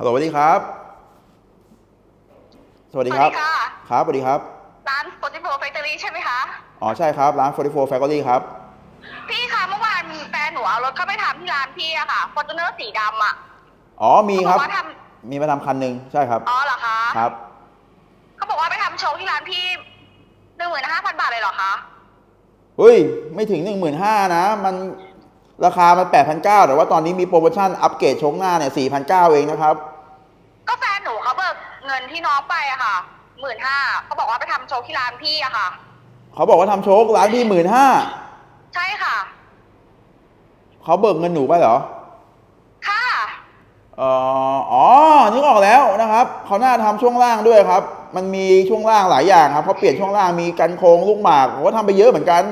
ฮัลโหลสวัสดีครับ สวัสดีครับ สวัสดีค่ะ ครับสวัสดีครับ ร้านโปรติโ f แฟคเตอรี่ใช่ไหมคะ อ๋อใช่ครับร้าน44 Factory ครับ พี่คะเมื่อวานแฟนหนูเอารถเข้าไปทำที่ร้านพี่อะค่ะฟอร์จูเนอร์สีดำอะอ๋อมีครับ เขาบอกว่าทมีมาทำคันหนึ่งใช่ครับำอ๋อเหรอคะครับ เขาบอกว่าไปทำโชว์ที่ร้านพี่หนึ่งหมื่นห้าพันบาทเลยเหรอคะ เฮ้ย ไม่ถึง 15,000นะ มัน ราคามัน 8,900 แต่ว่าตอนนี้มีโปรโมชั่นอัปเกรดโชคหน้าเนี่ย4,900 เองนะครับ ก็แฟนหนูเขาเบิกเงินที่น้องไปอะค่ะหมื่นห้าเขาบอกว่าไปทำโชว์ที่ร้านพี่อะค่ะ เขาบอกว่าทำโชคร้านพี่หมื่นห้าใช่ค่ะ เขาเบิกเงินหนูไปเหรอ ค่ะ เอ่ออ๋อ นึกออกแล้วนะครับ เขาหน้าทำช่วงล่างด้วยครับ มันมีช่วงล่างหลายอย่างครับเขาเปลี่ยนช่วงล่างมีกันโครงลูกหมากผมก็ทำไปเยอะเหมือนกัน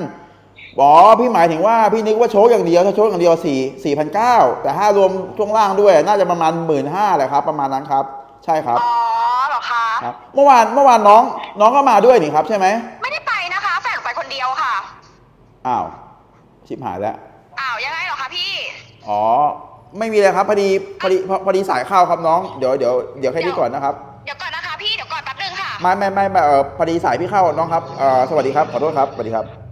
บอพี่หมายถึงว่าพี่นึกว่าโชคอย่างเดียวถ้าโชคอย่างเดียวสี่สี่พันเก้าแต่ถ้ารวมช่วงล่างด้วย น่าจะประมาณหมื่นห้าแหละครับ ประมาณนั้นครับ ใช่ครับอ๋อเหรอคะครับ เมื่อวานเมื่อวานน้องน้องก็มาด้วยนี่ครับใช่ไหมไม่ได้ไปนะคะแฟนหนูไปคนเดียวค่ะอ้าวชิบหายแล้วอ้าวยังไงเหรอคะพี่อ๋อไม่มีเลยครับพอดีพอดีพอพอดีสายเข้าครับน้องเดี๋ยวเดี๋ยวเดี๋ยวแค่นี้ก่อนนะครับเดี๋ยวก่อนนะคะพี่เดี๋ยวก่อนแป๊บนึงค่ะไม่ไม่ไม่ไม่เออพอดีสายพี่เข้าน้องครับเออสวัสดีครับขอโทษครับสวัสดีครับ